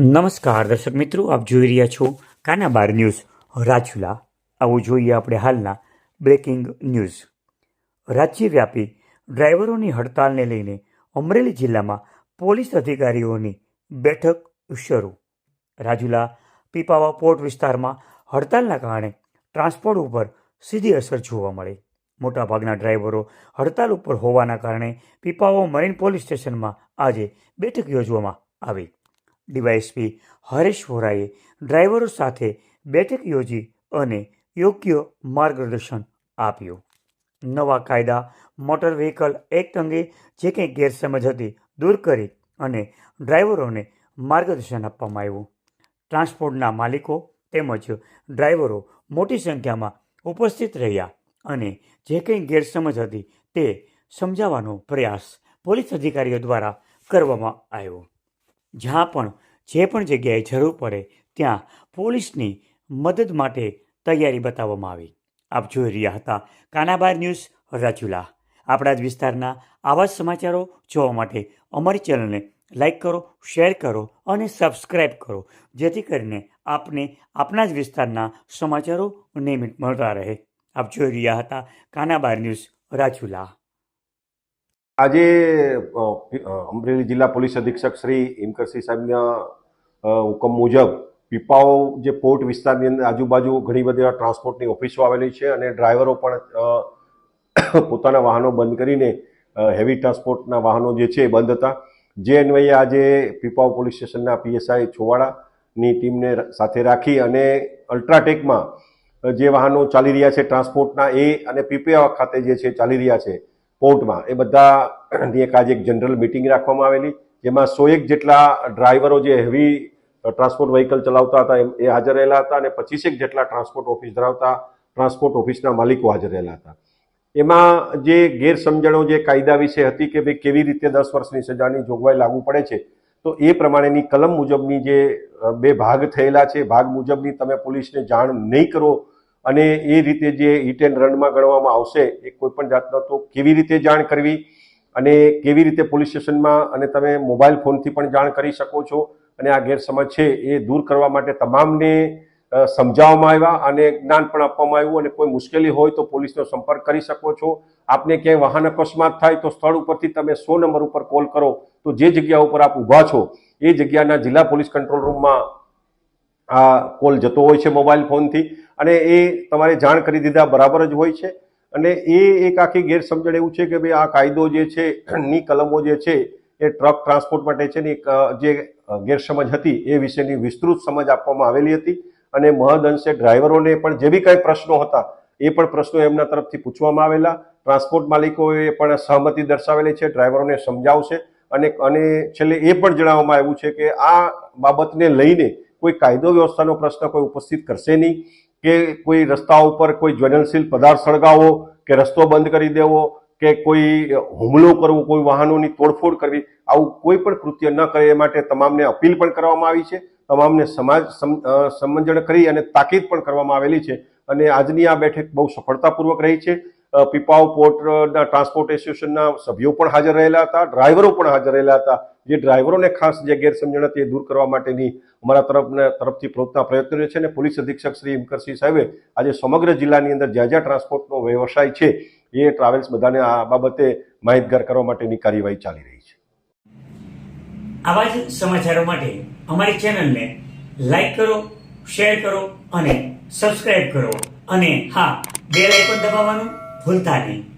નમસ્કાર દર્શક મિત્રો, આપ જોઈ રહ્યા છો કાના બાર ન્યૂઝ. રાજુલા, આવું જોઈએ આપણે હાલના બ્રેકિંગ ન્યૂઝ રાજ્યવ્યાપી ડ્રાઈવરોની હડતાલને લઈને અમરેલી જિલ્લામાં પોલીસ અધિકારીઓની બેઠક શરૂ. રાજુલા પીપાવા પોર્ટ વિસ્તારમાં હડતાલના કારણે ટ્રાન્સપોર્ટ ઉપર સીધી અસર જોવા મળી. મોટાભાગના ડ્રાઈવરો હડતાલ ઉપર હોવાના કારણે પીપાવો મરીન પોલીસ સ્ટેશનમાં આજે બેઠક યોજવામાં આવી. ડીવાયએસપી હરેશ વોરાએ ડ્રાઈવરો સાથે બેઠક યોજી અને યોગ્ય માર્ગદર્શન આપ્યું. નવા કાયદા, મોટર વ્હીકલ એક્ટ અંગે જે કંઈ ગેરસમજ હતી દૂર કરી અને ડ્રાઈવરોને માર્ગદર્શન આપવામાં આવ્યું. ટ્રાન્સપોર્ટના માલિકો તેમજ ડ્રાઈવરો મોટી સંખ્યામાં ઉપસ્થિત રહ્યા અને જે કંઈ ગેરસમજ હતી તે સમજાવવાનો પ્રયાસ પોલીસ અધિકારીઓ દ્વારા કરવામાં આવ્યો. જ્યાં પણ જે પણ જગ્યાએ જરૂર પડે ત્યાં પોલીસની મદદ માટે તૈયારી બતાવવામાં આવી. આપ જોઈ રહ્યા હતા કાનાબાર ન્યૂઝ રાજુલા. આપણા જ વિસ્તારના આવા જ સમાચારો જોવા માટે અમારી ચેનલને લાઈક કરો, શેર કરો અને સબસ્ક્રાઈબ કરો, જેથી કરીને આપને આપણા જ વિસ્તારના સમાચારો નિયમિત મળતા રહે. આપ જોઈ રહ્યા હતા કાનાબાર ન્યૂઝ રાજુલા. આજે અમરેલી જિલ્લા પોલીસ અધિક્ષક શ્રી હિમકરસિંહ સાહેબના હુકમ મુજબ પીપાઓ જે પોર્ટ વિસ્તારની અંદર આજુબાજુ ઘણી બધી ટ્રાન્સપોર્ટની ઓફિસો આવેલી છે અને ડ્રાઈવરો પણ પોતાના વાહનો બંધ કરીને હેવી ટ્રાન્સપોર્ટના વાહનો જે છે બંધ હતા. જે અન્વયે આજે પીપાઓ પોલીસ સ્ટેશનના પીએસઆઈ છોવાડાની ટીમને સાથે રાખી અને અલ્ટ્રાટેકમાં જે વાહનો ચાલી રહ્યા છે ટ્રાન્સપોર્ટના એ અને પીપીઆ ખાતે જે છે ચાલી રહ્યા છે. પોર્ટમાં. એ બધાની એક આજે એક જનરલ મિટિંગ રાખવામાં આવેલી, જેમાં સો એક જેટલા ડ્રાઈવરો જે હેવી ટ્રાન્સપોર્ટ વ્હીકલ ચલાવતા હતા એ હાજર રહેલા હતા અને પચીસેક જેટલા ટ્રાન્સપોર્ટ ઓફિસ ધરાવતા ટ્રાન્સપોર્ટ ઓફિસના માલિકો હાજર રહેલા હતા. એમાં જે ગેરસમજણો જે કાયદા વિશે હતી કે ભાઈ કેવી રીતે દસ વર્ષની સજાની જોગવાઈ લાગુ પડે છે, તો એ પ્રમાણેની કલમ મુજબની જે બે ભાગ થયેલા છે. ભાગ મુજબની તમે પોલીસને જાણ નહીં કરો અને એ રીતે જે હિટ એન્ડ રનમાં ગણવામાં આવશે, એ કોઈ પણ જાતનો તો કેવી રીતે જાણ કરવી અને કેવી રીતે પોલીસ સ્ટેશનમાં અને તમે મોબાઈલ ફોનથી પણ જાણ કરી શકો છો અને આ ગેરસમજ છે એ દૂર કરવા માટે તમામને સમજાવવામાં આવ્યા અને જ્ઞાન પણ આપવામાં આવ્યું અને કોઈ મુશ્કેલી હોય તો પોલીસનો સંપર્ક કરી શકો છો. આપને ક્યાંય વાહન અકસ્માત થાય તો સ્થળ ઉપરથી તમે સો નંબર ઉપર કોલ કરો તો જે જગ્યા ઉપર આપ ઊભા છો, એ જગ્યાના જિલ્લા પોલીસ કંટ્રોલ રૂમમાં આ કોલ જતો હોય છે મોબાઈલ ફોનથી અને એ તમારે જાણ કરી દીધા બરાબર જ હોય છે. અને એ એક આખી ગેરસમજણ એવું છે કે ભાઈ આ કાયદો જે છે, ની કલમો જે છે, એ ટ્રક ટ્રાન્સપોર્ટ માટે છે ને જે ગેરસમજ હતી એ વિશેની વિસ્તૃત સમજ આપવામાં આવેલી હતી. અને મહદ અંશે ડ્રાઈવરોને પણ જે બી કંઈ પ્રશ્નો હતા, એ પણ પ્રશ્નો એમના તરફથી પૂછવામાં આવેલા. ટ્રાન્સપોર્ટ માલિકોએ પણ સહમતિ દર્શાવેલી છે, ડ્રાઈવરોને સમજાવશે. અને અને છેલ્લે એ પણ જણાવવામાં આવ્યું છે કે આ બાબતને લઈને કોઈ કાયદો વ્યવસ્થાનો પ્રશ્ન કોઈ ઉપસ્થિત કરશે નહીં કે કોઈ રસ્તા ઉપર કોઈ જ્વલનશીલ પદાર્થ સળગાવવો કે રસ્તો બંધ કરી દેવો, કે કોઈ હુમલો કરવો, કોઈ વાહનોની તોડફોડ કરવી, આવું કોઈ પણ કૃત્ય ન કરે એ માટે તમામને અપીલ પણ કરવામાં આવી છે. તમામને સમાજ સમ- સમંજણ કરી અને તાકીદ પણ કરવામાં આવેલી છે અને આજની આ બેઠક બહુ સફળતાપૂર્વક રહી છે. પીપાવ પોર્ટના ટ્રાન્સપોર્ટ એસોસિએશનના સભ્યો પણ હાજર રહેલા હતા, ડ્રાઈવરો પણ હાજર રહેલા હતા. જે ડ્રાઈવરોને ખાસ જે ગેરસમજણ હતી એ દૂર કરવા માટેની અમારા તરફના, તરફથી પ્રોત્સાહ પ્રયત્નો છે અને પોલીસ અધિક્ષક શ્રી ઇમકરસિંહ સાહેબે આજે સમગ્ર જિલ્લાની અંદર જ્યાં જ્યાં ટ્રાન્સપોર્ટનો વ્યવસાય છે એ ટ્રાવેલ્સ બધાને આ બાબતે માહિતગાર કરવા માટેની કાર્યવાહી ચાલી રહી છે. આવા જ સમાચારો માટે અમારી ચેનલને લાઈક કરો, શેર કરો અને સબસ્ક્રાઇબ કરો અને હા, બેલ આઇકોન દબાવવાનું ભૂલતા નહીં.